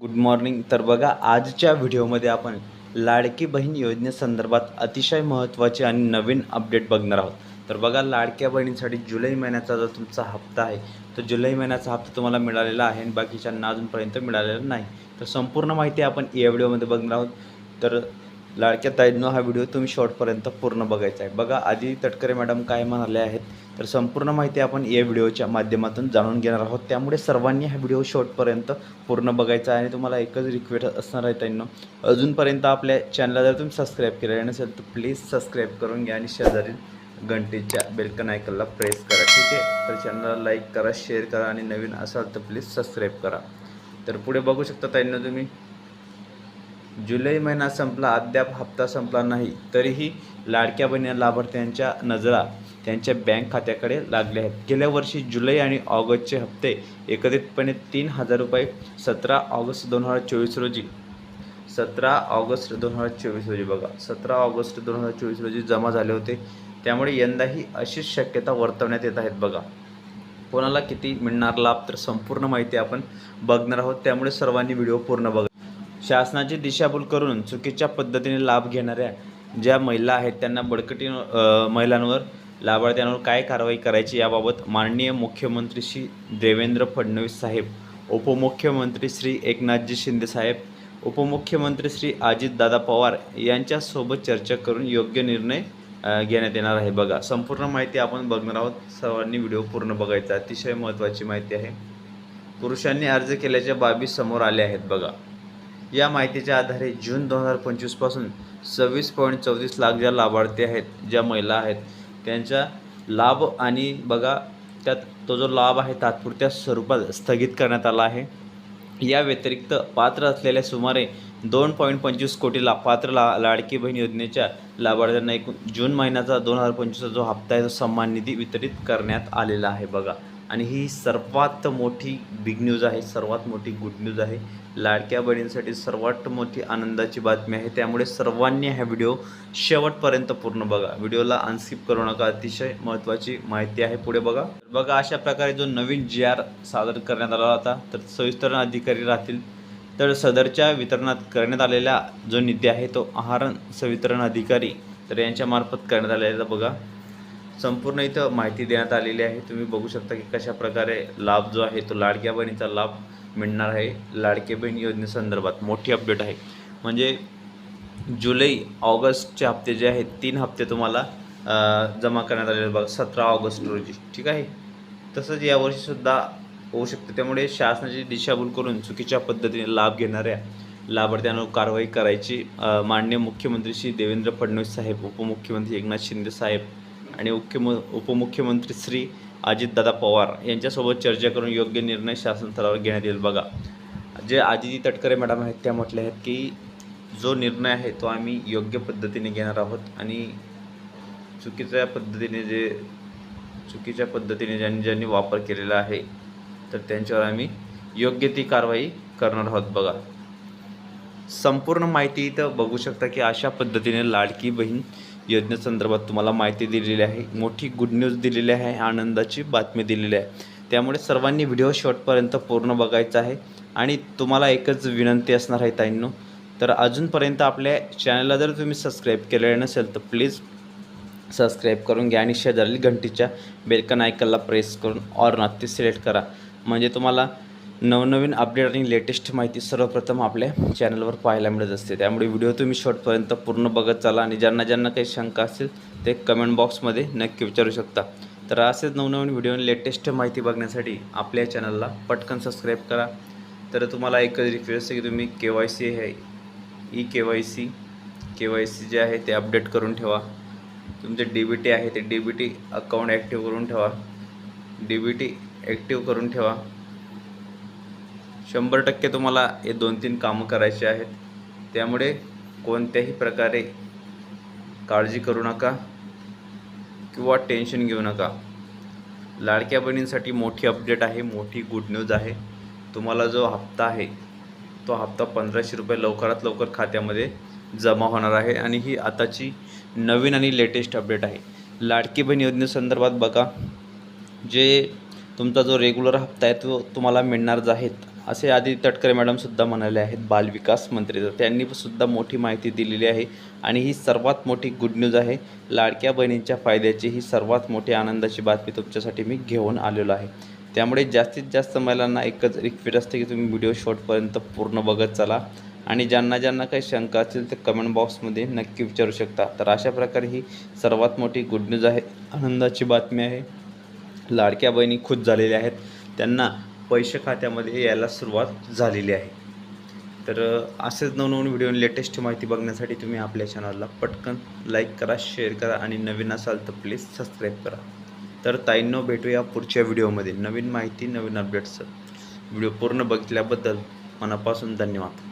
Good morning तर बघा आजच्या व्हिडिओमध्ये आपण लाडकी बहीण योजनेसंदर्भात अतिशय महत्त्वाचे आणि नवीन अपडेट बघणार आहोत. तर बघा लाडक्या बहिणींसाठी जुलै महिन्याचा जो तुमचा हप्ता आहे तो जुलै महिन्याचा हप्ता तुम्हाला मिळालेला आहे आणि बाकीच्यांना अजूनपर्यंत मिळालेला नाही. तर संपूर्ण माहिती आपण या व्हिडिओमध्ये बघणार आहोत. तर लाडक्या ताईंनो हा व्हिडिओ तुम्ही शॉर्टपर्यंत पूर्ण बघायचा आहे. बघा आधी तटकरे मॅडम काय म्हणाले आहेत तर संपूर्ण माहिती आपण या व्हिडिओच्या माध्यमातून जाणून घेणार आहोत. त्यामुळे सर्वांनी हा व्हिडिओ शॉर्टपर्यंत पूर्ण बघायचा आहे आणि तुम्हाला एकच रिक्वेस्ट असणार आहे ताईंनो अजूनपर्यंत आपल्या चॅनलला जर तुम्ही सबस्क्राईब केलेलं नसेल तर प्लीज सबस्क्राईब करून घ्या आणि शेजारील घंटेच्या बेलकन आयकनला प्रेस करा ठीक आहे? तर चॅनलला लाईक करा शेअर करा आणि नवीन असाल तर प्लीज सबस्क्राईब करा. तर पुढे बघू शकता ताईंना तुम्ही जुलै महिना संपला अद्याप हप्ता संपला नाही. तरीही लाडक्या बहिणी लाभार्थ्यांच्या नजरा त्यांच्या बँक खात्याकडे लागले आहेत. गेल्या वर्षी जुलै आणि ऑगस्टचे हप्ते एकत्रितपणे तीन हजार रुपये सतरा ऑगस्ट दोन हजार चोवीस रोजी. सतरा ऑगस्ट दोन हजार चोवीस रोजी बघा. सतरा ऑगस्ट दोन हजार चोवीस रोजी जमा झाले होते. त्यामुळे यंदाही अशीच शक्यता वर्तवण्यात येत आहेत बघा. कोणाला किती मिळणार लाभ तर संपूर्ण माहिती आपण बघणार आहोत. त्यामुळे सर्वांनी व्हिडिओ पूर्ण बघा. शासनाची दिशाभूल करून चुकीच्या पद्धतीने लाभ घेणाऱ्या ज्या महिला आहेत त्यांना बळकटी महिलांवर लाभार्थ्यांवर काय कारवाई करायची याबाबत माननीय मुख्यमंत्री श्री देवेंद्र फडणवीस साहेब उपमुख्यमंत्री श्री एकनाथजी शिंदे साहेब उपमुख्यमंत्री श्री अजितदादा पवार यांच्यासोबत चर्चा करून योग्य निर्णय घेण्यात येणार आहे. बघा संपूर्ण माहिती आपण बघणार आहोत. सर्वांनी व्हिडिओ पूर्ण बघायचा. अतिशय महत्त्वाची माहिती आहे. पुरुषांनी अर्ज केल्याच्या बाबी समोर आल्या आहेत. बघा. या माहितीच्या आधारे जून दोन हजार पंचवीसपासून सव्वीस पॉईंट चौतीस लाख ज्या लाभार्थी आहेत ज्या महिला आहेत त्यांच्या लाभ आणि बघा त्यात तो जो लाभ आहे तात्पुरत्या स्वरूपात स्थगित करण्यात आला आहे. या व्यतिरिक्त पात्र असलेल्या सुमारे दोन पॉईंट पंचवीस कोटी ला पात्र ला लाडकी बहीण योजनेच्या लाभार्थ्यांना एकूण जून महिन्याचा दोन हजार पंचवीसचा जो हप्ता आहे तो सन्मान निधी वितरित करण्यात आलेला आहे बघा. आणि ही सर्वात मोठी बिग न्यूज आहे सर्वात मोठी गुड न्यूज आहे. लाडक्या बहिणींसाठी सर्वात मोठी आनंदाची बातमी आहे. त्यामुळे सर्वांनी हा व्हिडिओ शेवटपर्यंत पूर्ण बघा. व्हिडिओला अनस्किप करू नका. अतिशय महत्त्वाची माहिती आहे. पुढे बघा. बघा अशा प्रकारे जो नवीन जी आर सादर करण्यात आला होता तर सविस्तर अधिकारी राहतील. तर सदरच्या वितरणात करण्यात आलेला जो निधी आहे तो आहार संवितरण अधिकारी तर यांच्यामार्फत करण्यात आलेला बघा. संपूर्ण इथं माहिती देण्यात आलेली आहे. तुम्ही बघू शकता की कशा प्रकारे लाभ जो आहे तो लाडक्या बहिणीचा लाभ मिळणार आहे. लाडके बहीण योजनेसंदर्भात मोठी अपडेट आहे. म्हणजे जुलै ऑगस्टचे हप्ते जे आहेत तीन हप्ते तुम्हाला जमा करण्यात आलेले बघा सतरा ऑगस्ट रोजी ठीक आहे? तसंच यावर्षीसुद्धा होऊ शकते. त्यामुळे शासनाची दिशाभूल करून चुकीच्या पद्धतीने लाभ घेणाऱ्या लाभार्थ्यांवर कारवाई करायची माननीय मुख्यमंत्री श्री देवेंद्र फडणवीस साहेब उपमुख्यमंत्री एकनाथ शिंदे साहेब आणि मुख्यम उपमुख्यमंत्री श्री अजितदादा पवार यांच्यासोबत चर्चा करून योग्य निर्णय शासन स्तरावर घेण्यात येईल. बघा जे आदिती तटकरे मॅडम आहेत त्या म्हटल्या आहेत की जो निर्णय आहे तो आम्ही योग्य पद्धतीने घेणार आहोत आणि चुकीच्या पद्धतीने जे चुकीच्या पद्धतीने ज्यांनी ज्यांनी वापर केलेला आहे तर त्यांच्यावर आम्ही योग्य ती कारवाई करणार आहोत. बघा संपूर्ण माहिती इथं बघू शकता की अशा पद्धतीने लाडकी बहीण योजनेसंदर्भात तुम्हाला माहिती दिलेली आहे. मोठी गुड न्यूज दिलेली आहे. आनंदाची बातमी दिलेली आहे. त्यामुळे सर्वांनी व्हिडिओ शॉर्टपर्यंत पूर्ण बघायचा आहे. आणि तुम्हाला एकच विनंती असणार आहे ताईंनो तर अजूनपर्यंत आपल्या चॅनलला जर तुम्ही सबस्क्राईब केलेलं नसेल तर प्लीज सबस्क्राईब करून घ्या आणि शेजारील घंटीच्या बेलकन आयकनला प्रेस करून ऑर नक्की ते सिलेक्ट करा. म्हणजे तुम्हाला नवनवीन अपडेट आणि लेटेस्ट माहिती सर्वप्रथम आपल्या चॅनलवर पाहायला मिळत असते. त्यामुळे व्हिडिओ तुम्ही शॉर्टपर्यंत पूर्ण बघत चाला आणि ज्यांना ज्यांना काही शंका असेल ते कमेंट बॉक्समध्ये नक्की विचारू शकता. तर असेच नवनवीन व्हिडिओ आणि लेटेस्ट माहिती बघण्यासाठी आपल्या चॅनलला पटकन सबस्क्राईब करा. तर तुम्हाला एकच रिक्वेस्ट आहे की तुम्ही के वाय सी हे E K Y C K Y C जे आहे ते अपडेट करून ठेवा. तुमचे डी बी टी आहे ते D B T account active करून ठेवा. डी बी टी ॲक्टिव्ह करून ठेवा. शंभर टक्के तुम्हाला हे दोन तीन कामं करायचे आहेत. त्यामुळे कोणत्याही प्रकारे काळजी करू नका किंवा टेन्शन घेऊ नका. लाडक्या बहिणींसाठी मोठी अपडेट आहे मोठी गुड न्यूज आहे. तुम्हाला जो हप्ता आहे तो हप्ता पंधराशे रुपये लवकरात लवकर खात्यामध्ये जमा होणार आहे आणि ही आताची नवीन आणि लेटेस्ट अपडेट आहे. लाडकी बहीण योजनेसंदर्भात बघा जे तुमचा जो रेग्युलर हप्ता आहे तो तुम्हाला मिळणार आहेत. असे आधी तटकरे मॅडमसुद्धा म्हणाले आहेत बालविकास मंत्री. तर त्यांनी सुद्धा मोठी माहिती दिलेली आहे आणि ही सर्वात मोठी गुड न्यूज आहे. लाडक्या बहिणींच्या फायद्याची ही सर्वात मोठी आनंदाची बातमी तुमच्यासाठी मी घेऊन आलेलो आहे. त्यामुळे जास्तीत जास्त महिलांना एकच रिक्वेस्ट असते की तुम्ही व्हिडिओ शॉर्टपर्यंत पूर्ण बघत चला आणि ज्यांना ज्यांना काही शंका असेल ते कमेंट बॉक्समध्ये नक्की विचारू शकता. तर अशा प्रकारे ही सर्वात मोठी गुड न्यूज आहे आनंदाची बातमी आहे. लाडक्या बहिणी खुश झालेल्या आहेत. त्यांना पैसे खात्यामध्ये यायला सुरुवात झालेली आहे. तर असेच नवनवीन व्हिडिओ लेटेस्ट माहिती बघण्यासाठी तुम्ही आपल्या चॅनलला पटकन लाईक करा शेअर करा आणि नवीन असाल तर प्लीज सबस्क्राईब करा. तर ताईंनो भेटूया पुढच्या व्हिडिओमध्ये नवीन माहिती नवीन अपडेट्स व्हिडिओ पूर्ण बघितल्याबद्दल मनापासून धन्यवाद.